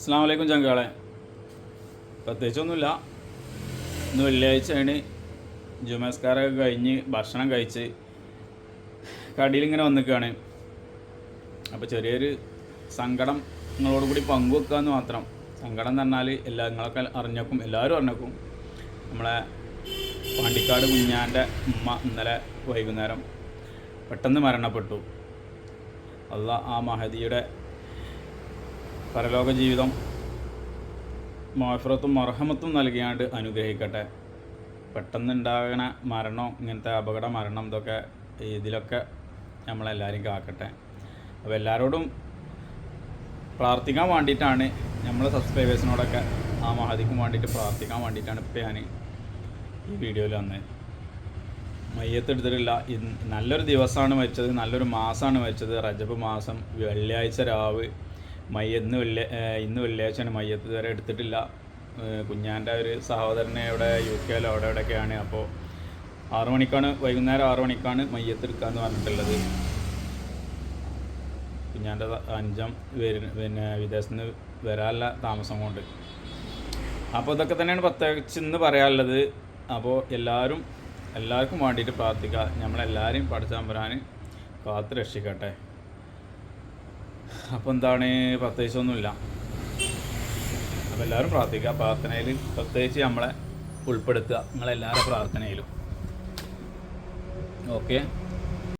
അസ്സാം വലൈക്കും ചങ്കാളെ. പ്രത്യേകിച്ചൊന്നുമില്ല. ഇന്ന് വെള്ളിയാഴ്ചയാണ്. ജുമസ്കാരൊക്കെ കഴിഞ്ഞ് ഭക്ഷണം കഴിച്ച് കടിയിലിങ്ങനെ വന്നിക്കുകയാണ് അപ്പോൾ ചെറിയൊരു സങ്കടം നിങ്ങളോട് കൂടി പങ്കുവെക്കുക എന്ന് മാത്രം. സങ്കടം എന്ന് പറഞ്ഞാൽ എല്ലാ നിങ്ങളൊക്കെ അറിഞ്ഞേക്കും എല്ലാവരും അറിഞ്ഞേക്കും. നമ്മളെ പാണ്ടിക്കാട് കുഞ്ഞാന്റെ ഉമ്മ ഇന്നലെ വൈകുന്നേരം പെട്ടെന്ന് മരണപ്പെട്ടു. അല്ല ആ മഹദിയുടെ പരലോക ജീവിതം മോഫറത്തും മർഹമത്തും നൽകിയാണ്ട് അനുഗ്രഹിക്കട്ടെ. പെട്ടെന്നുണ്ടാകണ മരണം ഇങ്ങനത്തെ അപകട മരണം ഇതൊക്കെ ഇതിലൊക്കെ നമ്മളെല്ലാവരും കാക്കട്ടെ. അപ്പോൾ എല്ലാവരോടും പ്രാർത്ഥിക്കാൻ വേണ്ടിയിട്ടാണ് നമ്മൾ സബ്സ്ക്രൈബേഴ്സിനോടൊക്കെ ആ മഹാദിക്കും വേണ്ടിയിട്ട് പ്രാർത്ഥിക്കാൻ വേണ്ടിയിട്ടാണ് ഇപ്പോൾ ഞാൻ ഈ വീഡിയോയിൽ വന്നത് മയ്യത്തെടുത്തിട്ടില്ല. നല്ലൊരു ദിവസമാണ് വെച്ചത്. നല്ലൊരു മാസമാണ് വെച്ചത്. റജബ് മാസം വെള്ളിയാഴ്ച രാവ് മയ്യ ഇന്ന് വെള്ളി ഏഹ് ഇന്ന് വെള്ളിയാഴ്ചയാണ്. മയ്യത്ത് ഇതുവരെ എടുത്തിട്ടില്ല. കുഞ്ഞാന്റെ ഒരു സഹോദരനെ ഇവിടെ യു കെയിലോ അവിടെ ഇവിടെയൊക്കെയാണ് അപ്പോൾ ആറു മണിക്കാണ് വൈകുന്നേരം ആറു മണിക്കാണ് മയ്യത്ത് എടുക്കാന്ന് പറഞ്ഞിട്ടുള്ളത്. കുഞ്ഞാന്റെ അഞ്ചം വരും പിന്നെ വിദേശത്ത് നിന്ന് വരാനുള്ള താമസം കൊണ്ട്. അപ്പോൾ ഇതൊക്കെ തന്നെയാണ് പ്രത്യേകിച്ച് ഇന്ന് പറയാനുള്ളത്. അപ്പോൾ എല്ലാവരും എല്ലാവർക്കും വേണ്ടിയിട്ട് പ്രാർത്ഥിക്കുക. നമ്മളെല്ലാവരെയും വരാൻ കാത്ത് രക്ഷിക്കട്ടെ. അപ്പോൾ എന്താണ്? പ്രത്യേകിച്ചൊന്നുമില്ല. അപ്പോൾ എല്ലാവരും പ്രാർത്ഥിക്കുക. പ്രാർത്ഥനയിൽ പ്രത്യേകിച്ച് നമ്മളെ ഉൾപ്പെടുത്തുക. നിങ്ങളെല്ലാവരുടെ പ്രാർത്ഥനയിലും. ഓക്കെ?